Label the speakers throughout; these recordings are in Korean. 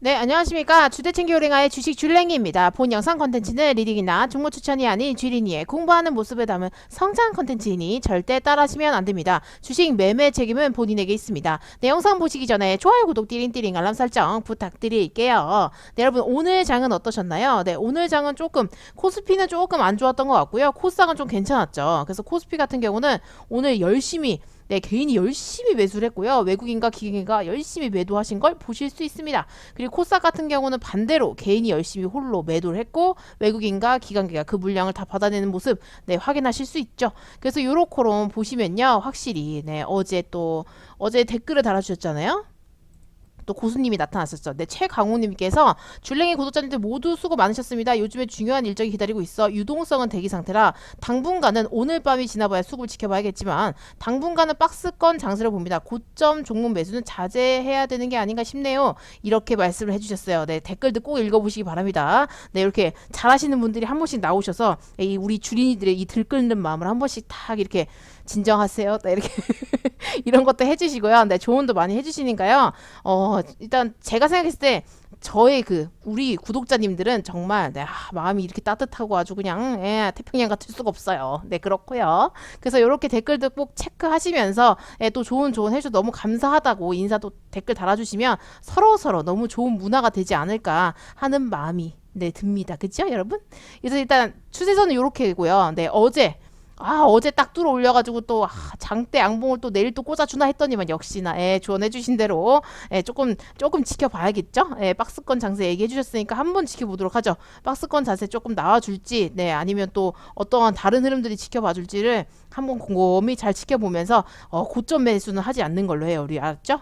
Speaker 1: 네 안녕하십니까 주대챙기 요랭아의 주식 줄랭이입니다 본 영상 컨텐츠는 리딩이나 종목 추천이 아닌 쥐린이의 공부하는 모습을 담은 성장 컨텐츠이니 절대 따라하시면 안 됩니다 주식 매매 책임은 본인에게 있습니다 네 영상 보시기 전에 좋아요 구독 띠링띠링 알람 설정 부탁드릴게요 네, 여러분 오늘 장은 어떠셨나요? 네, 오늘 장은 조금 코스피는 조금 안 좋았던 것 같고요. 코스닥은 좀 괜찮았죠. 그래서 코스피 같은 경우는 오늘 열심히 네, 개인이 열심히 매수를 했고요. 외국인과 기관인가 열심히 매도하신 걸 보실 수 있습니다. 그리고 코스닥 같은 경우는 반대로 개인이 열심히 홀로 매도를 했고 외국인과 기관계가 그 물량을 다 받아내는 모습 네, 확인하실 수 있죠. 그래서 요렇게로 보시면요. 확실히 네, 어제 또 어제 댓글을 달아 주셨잖아요. 또 고수님이 나타났었죠. 네, 최강호님께서 줄랭이 구독자님들 모두 수고 많으셨습니다. 요즘에 중요한 일정이 기다리고 있어 유동성은 대기 상태라 당분간은 오늘 밤이 지나봐야 수급을 지켜봐야겠지만 당분간은 박스권 장세를 봅니다. 고점 종목 매수는 자제해야 되는 게 아닌가 싶네요. 이렇게 말씀을 해주셨어요. 네, 댓글도 꼭 읽어보시기 바랍니다. 네, 이렇게 잘하시는 분들이 한 번씩 나오셔서 이 우리 주린이들의 이 들끓는 마음을 한 번씩 탁 이렇게 진정하세요. 네, 이렇게 이런 것도 해주시고요. 네, 조언도 많이 해주시니까요. 어, 일단 제가 생각했을 때 저의 그 우리 구독자님들은 정말 네, 아, 마음이 이렇게 따뜻하고 아주 그냥 예, 태평양 같을 수가 없어요. 네 그렇고요. 그래서 이렇게 댓글도 꼭 체크하시면서 예, 또 좋은 조언 해주셔서 너무 감사하다고 인사도 댓글 달아주시면 서로 서로 너무 좋은 문화가 되지 않을까 하는 마음이 네 듭니다. 그죠 여러분? 그래서 일단 추세선은 이렇게고요. 네 어제 아 어제 딱 뚫어 올려가지고 또 아, 장대 양봉을 또 내일 또 꽂아주나 했더니만 역시나 예, 조언해주신 대로 예, 조금 조금 지켜봐야겠죠. 예, 박스권 장세 얘기해주셨으니까 한번 지켜보도록 하죠. 박스권 자세 조금 나와줄지, 네 아니면 또 어떠한 다른 흐름들이 지켜봐줄지를 한번 곰곰이 잘 지켜보면서 어, 고점 매수는 하지 않는 걸로 해요. 우리 알았죠?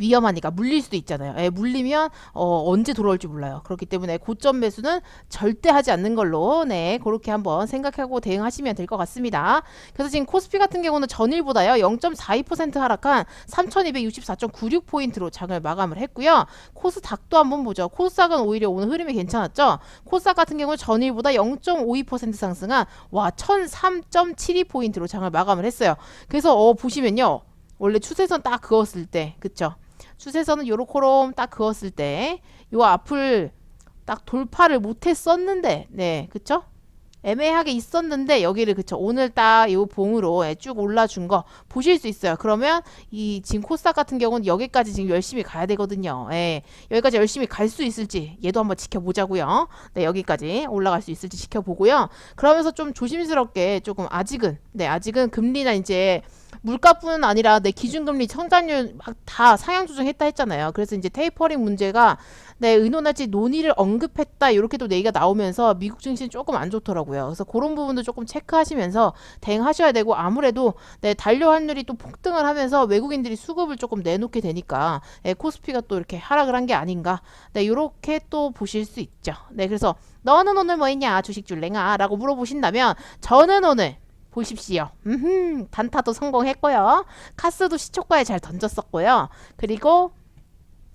Speaker 1: 위험하니까 물릴 수도 있잖아요. 예, 물리면 어, 언제 돌아올지 몰라요. 그렇기 때문에 고점 매수는 절대 하지 않는 걸로 네 그렇게 한번 생각하고 대응하시면 될 것 같습니다. 그래서 지금 코스피 같은 경우는 전일보다요 0.42% 하락한 3,264.96 포인트로 장을 마감을 했고요. 코스닥도 한번 보죠. 코스닥은 오히려 오늘 흐름이 괜찮았죠. 코스닥 같은 경우는 전일보다 0.52% 상승한 와 1,003.72 포인트로 장을 마감을 했어요. 그래서 어 보시면요. 원래 추세선 딱 그었을 때 그쵸? 추세선은 요렇게롬 딱 그었을 때 요 앞을 딱 돌파를 못했었는데 네 그쵸? 애매하게 있었는데 여기를 그쵸 오늘 딱 요 봉으로 예, 쭉 올라준 거 보실 수 있어요. 그러면 이 지금 코스닥 같은 경우는 여기까지 지금 열심히 가야 되거든요. 예, 여기까지 열심히 갈 수 있을지 얘도 한번 지켜보자고요. 네 여기까지 올라갈 수 있을지 지켜보고요. 그러면서 좀 조심스럽게 조금 아직은 네 아직은 금리나 이제 물가뿐 아니라 내 기준금리 성장률 막다 상향 조정했다 했잖아요. 그래서 이제 테이퍼링 문제가 네, 의논할지 논의를 언급했다 이렇게 또 얘기가 나오면서 미국 증시는 조금 안 좋더라고요. 그래서 그런 부분도 조금 체크하시면서 대응하셔야 되고 아무래도 네, 단료 환율이 또 폭등을 하면서 외국인들이 수급을 조금 내놓게 되니까 네, 코스피가 또 이렇게 하락을 한 게 아닌가. 네, 이렇게 또 보실 수 있죠. 네, 그래서 너는 오늘 뭐 했냐 주식 줄랭아 라고 물어보신다면 저는 오늘 보십시오. 음흠, 단타도 성공했고요. 카스도 시초가에 잘 던졌었고요. 그리고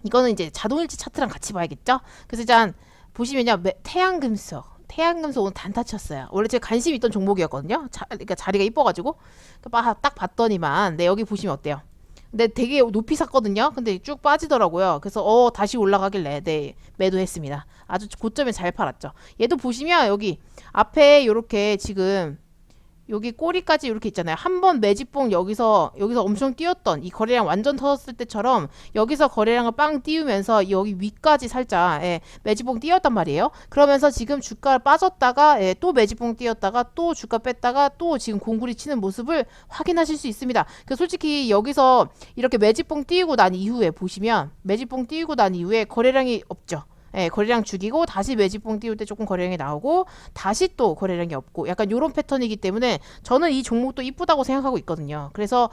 Speaker 1: 이거는 이제 자동일치 차트랑 같이 봐야겠죠? 그래서 일단 보시면요. 매- 태양금속. 태양금속 오늘 단타 쳤어요. 원래 제가 관심 있던 종목이었거든요. 자, 그러니까 자리가 이뻐가지고 빠- 딱 봤더니만 네 여기 보시면 어때요? 근데 되게 높이 샀거든요. 근데 쭉 빠지더라고요. 그래서 어 다시 올라가길래 네 매도했습니다. 아주 고점에 잘 팔았죠. 얘도 보시면 여기 앞에 요렇게 지금 여기 꼬리까지 이렇게 있잖아요. 한 번 매집봉 여기서 여기서 엄청 뛰었던 이 거래량 완전 터졌을 때처럼 여기서 거래량을 빵 띄우면서 여기 위까지 살짝 예, 매집봉 띄었단 말이에요. 그러면서 지금 주가 빠졌다가 예, 또 매집봉 띄었다가 또 주가 뺐다가 또 지금 공구리 치는 모습을 확인하실 수 있습니다. 그 솔직히 여기서 이렇게 매집봉 띄우고 난 이후에 보시면 매집봉 띄우고 난 이후에 거래량이 없죠. 예, 거래량 죽이고 다시 매집봉 띄울 때 조금 거래량이 나오고 다시 또 거래량이 없고 약간 요런 패턴이기 때문에 저는 이 종목도 이쁘다고 생각하고 있거든요. 그래서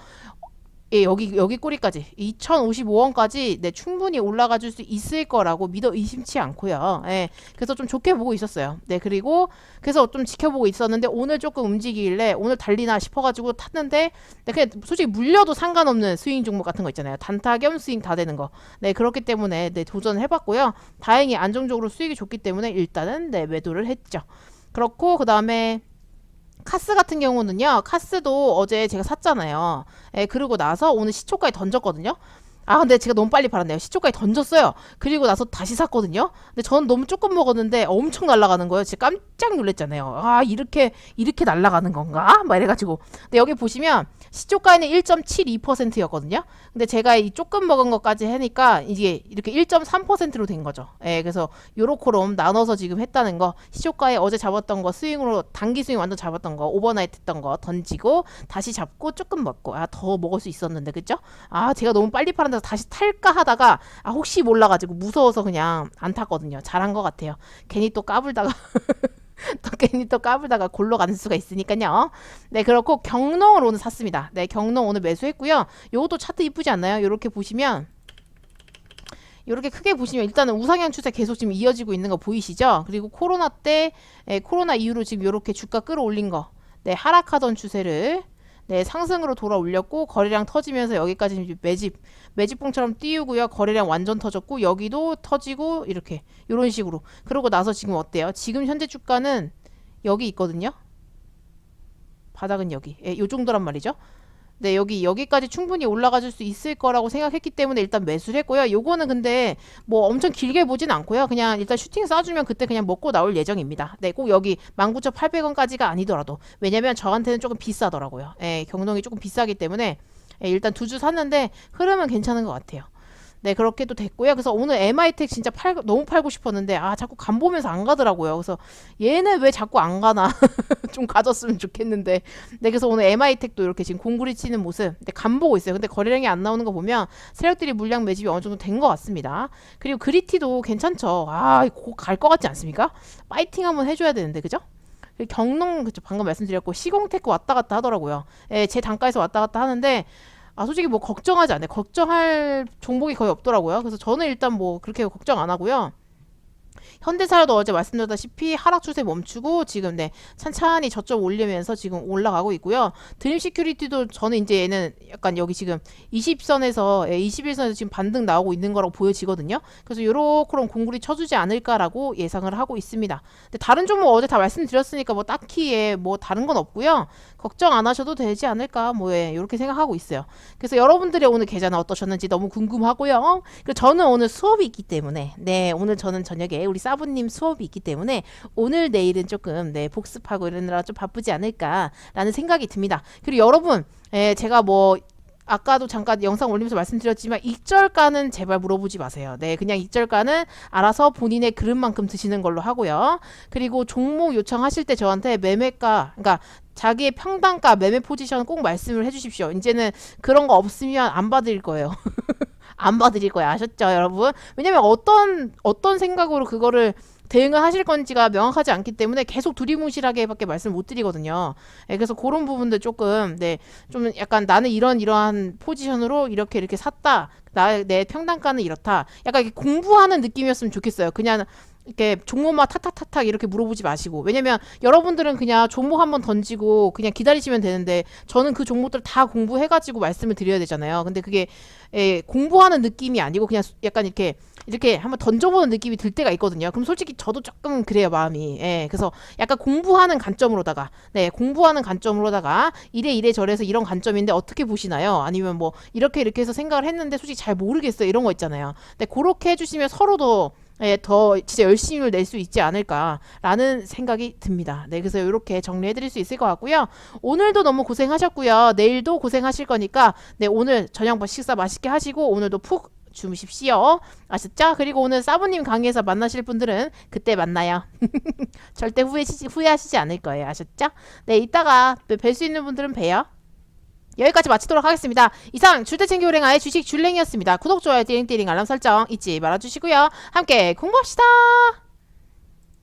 Speaker 1: 예, 여기 여기 꼬리까지 2,055원까지 네, 충분히 올라가 줄 수 있을 거라고 믿어 의심치 않고요. 예. 그래서 좀 좋게 보고 있었어요. 네, 그리고 그래서 좀 지켜보고 있었는데 오늘 조금 움직이길래 오늘 달리나 싶어 가지고 탔는데 네, 그냥 솔직히 물려도 상관없는 스윙 종목 같은 거 있잖아요. 단타 겸 스윙 다 되는 거. 네, 그렇기 때문에 네, 도전해 봤고요. 다행히 안정적으로 수익이 좋기 때문에 일단은 네, 매도를 했죠. 그렇고 그 다음에 카스 같은 경우는요. 카스도 어제 제가 샀잖아요. 예, 그러고 나서 오늘 시초가에 던졌거든요. 아, 근데 제가 너무 빨리 팔았네요. 시초가에 던졌어요. 그리고 나서 다시 샀거든요. 근데 저는 너무 조금 먹었는데 엄청 날아가는 거예요. 진짜 깜짝 놀랐잖아요. 아, 이렇게, 이렇게 날아가는 건가? 막 이래가지고. 근데 여기 보시면 시초가에는 1.72%였거든요. 근데 제가 이 조금 먹은 것까지 하니까 이게 이렇게 1.3%로 된 거죠. 예, 그래서 요렇게롬 나눠서 지금 했다는 거. 시초가에 어제 잡았던 거 스윙으로 단기 스윙 완전 잡았던 거 오버나이트 했던 거 던지고 다시 잡고 조금 먹고 아 더 먹을 수 있었는데 그죠? 아 제가 너무 빨리 팔았 는데 다시 탈까 하다가 아 혹시 몰라가지고 무서워서 그냥 안 탔거든요. 잘한 것 같아요. 괜히 또 까불다가 또 괜히 또 까불다가 골로 가는 수가 있으니까요. 네, 그렇고 경농을 오늘 샀습니다. 네, 경농 오늘 매수했고요. 요것도 차트 이쁘지 않나요? 요렇게 보시면 이렇게 크게 보시면 일단은 우상향 추세 계속 지금 이어지고 있는 거 보이시죠? 그리고 코로나 때 예, 코로나 이후로 지금 이렇게 주가 끌어올린 거, 네 하락하던 추세를 네 상승으로 돌아올렸고 거래량 터지면서 여기까지 매집 매집봉처럼 띄우고요. 거래량 완전 터졌고 여기도 터지고 이렇게 이런 식으로 그러고 나서 지금 어때요? 지금 현재 주가는 여기 있거든요. 바닥은 여기, 예, 요 정도란 말이죠. 네, 여기 여기까지 충분히 올라가 줄 수 있을 거라고 생각했기 때문에 일단 매수를 했고요. 요거는 근데 뭐 엄청 길게 보진 않고요. 그냥 일단 슈팅 쏴주면 그때 그냥 먹고 나올 예정입니다. 네, 꼭 여기 19,800원까지가 아니더라도 왜냐면 저한테는 조금 비싸더라고요. 예, 경동이 조금 비싸기 때문에 예, 일단 두 주 샀는데 흐름은 괜찮은 것 같아요. 네, 그렇게도 됐고요. 그래서 오늘 MI텍 진짜 팔, 너무 팔고 싶었는데, 아, 자꾸 간 보면서 안 가더라고요. 그래서 얘는 왜 자꾸 안 가나. 좀 가졌으면 좋겠는데. 네, 그래서 오늘 MI텍도 이렇게 지금 공구리 치는 모습, 네, 간 보고 있어요. 근데 거래량이 안 나오는 거 보면 세력들이 물량 매집이 어느 정도 된 것 같습니다. 그리고 그리티도 괜찮죠. 아, 갈것 같지 않습니까? 파이팅 한번 해줘야 되는데, 그죠? 경농 그죠 방금 말씀드렸고 시공테크 왔다 갔다 하더라고요. 예, 제 단가에서 왔다 갔다 하는데 아 솔직히 뭐 걱정하지 않아요. 걱정할 종목이 거의 없더라고요. 그래서 저는 일단 뭐 그렇게 걱정 안 하고요. 현대사도 어제 말씀드렸다시피 하락 추세 멈추고 지금 네 찬찬히 저점 올리면서 지금 올라가고 있고요. 드림 시큐리티도 저는 이제 얘는 약간 여기 지금 20선에서 예, 21선에서 지금 반등 나오고 있는 거라고 보여지거든요. 그래서 요렇게럼 공굴이 쳐주지 않을까라고 예상을 하고 있습니다. 근데 다른 종목 어제 다 말씀드렸으니까 뭐 딱히 예, 뭐 다른 건 없고요. 걱정 안 하셔도 되지 않을까 뭐 예, 이렇게 생각하고 있어요. 그래서 여러분들의 오늘 계좌는 어떠셨는지 너무 궁금하고요. 그 저는 오늘 수업이 있기 때문에 네 오늘 저는 저녁에 우리 사부님 수업이 있기 때문에 오늘 내일은 조금 네 복습하고 이러느라 좀 바쁘지 않을까라는 생각이 듭니다. 그리고 여러분 예, 제가 뭐 아까도 잠깐 영상 올리면서 말씀드렸지만 익절가는 제발 물어보지 마세요. 네, 그냥 익절가는 알아서 본인의 그릇만큼 드시는 걸로 하고요. 그리고 종목 요청하실 때 저한테 매매가, 그러니까 자기의 평단가 매매 포지션 꼭 말씀을 해주십시오. 이제는 그런 거 없으면 안 받을 거예요. 안 봐드릴 거예요. 아셨죠, 여러분? 왜냐면 어떤 어떤 생각으로 그거를 대응을 하실 건지가 명확하지 않기 때문에 계속 두리뭉실하게밖에 말씀을 못 드리거든요. 예, 그래서 그런 부분들 조금 네, 좀 약간 나는 이런 이러한 포지션으로 이렇게 이렇게 샀다. 나 내 평단가는 이렇다. 약간 이렇게 공부하는 느낌이었으면 좋겠어요. 그냥 이렇게 종목만 탁탁탁탁 이렇게 물어보지 마시고 왜냐면 여러분들은 그냥 종목 한번 던지고 그냥 기다리시면 되는데 저는 그 종목들 다 공부해가지고 말씀을 드려야 되잖아요. 근데 그게 예, 공부하는 느낌이 아니고 그냥 약간 이렇게 이렇게 한번 던져보는 느낌이 들 때가 있거든요. 그럼 솔직히 저도 조금 그래요 마음이. 예, 그래서 약간 공부하는 관점으로다가 네 공부하는 관점으로다가 이래 이래 저래서 이런 관점인데 어떻게 보시나요? 아니면 뭐 이렇게 이렇게 해서 생각을 했는데 솔직히 잘 모르겠어요 이런 거 있잖아요. 근데 그렇게 해주시면 서로도 예, 더 진짜 열심히 낼수 있지 않을까라는 생각이 듭니다. 네, 그래서 이렇게 정리해드릴 수 있을 것 같고요. 오늘도 너무 고생하셨고요. 내일도 고생하실 거니까 네, 오늘 저녁 식사 맛있게 하시고 오늘도 푹 주무십시오. 아셨죠? 그리고 오늘 사부님 강의에서 만나실 분들은 그때 만나요. 절대 후회하시지, 후회하시지 않을 거예요. 아셨죠? 네, 이따가 뵐 수 있는 분들은 봬요. 여기까지 마치도록 하겠습니다. 이상 줄대챙기 호랭아의 주식 줄랭이었습니다. 구독, 좋아요, 띠링띠링 알람 설정 잊지 말아주시고요. 함께 공부합시다.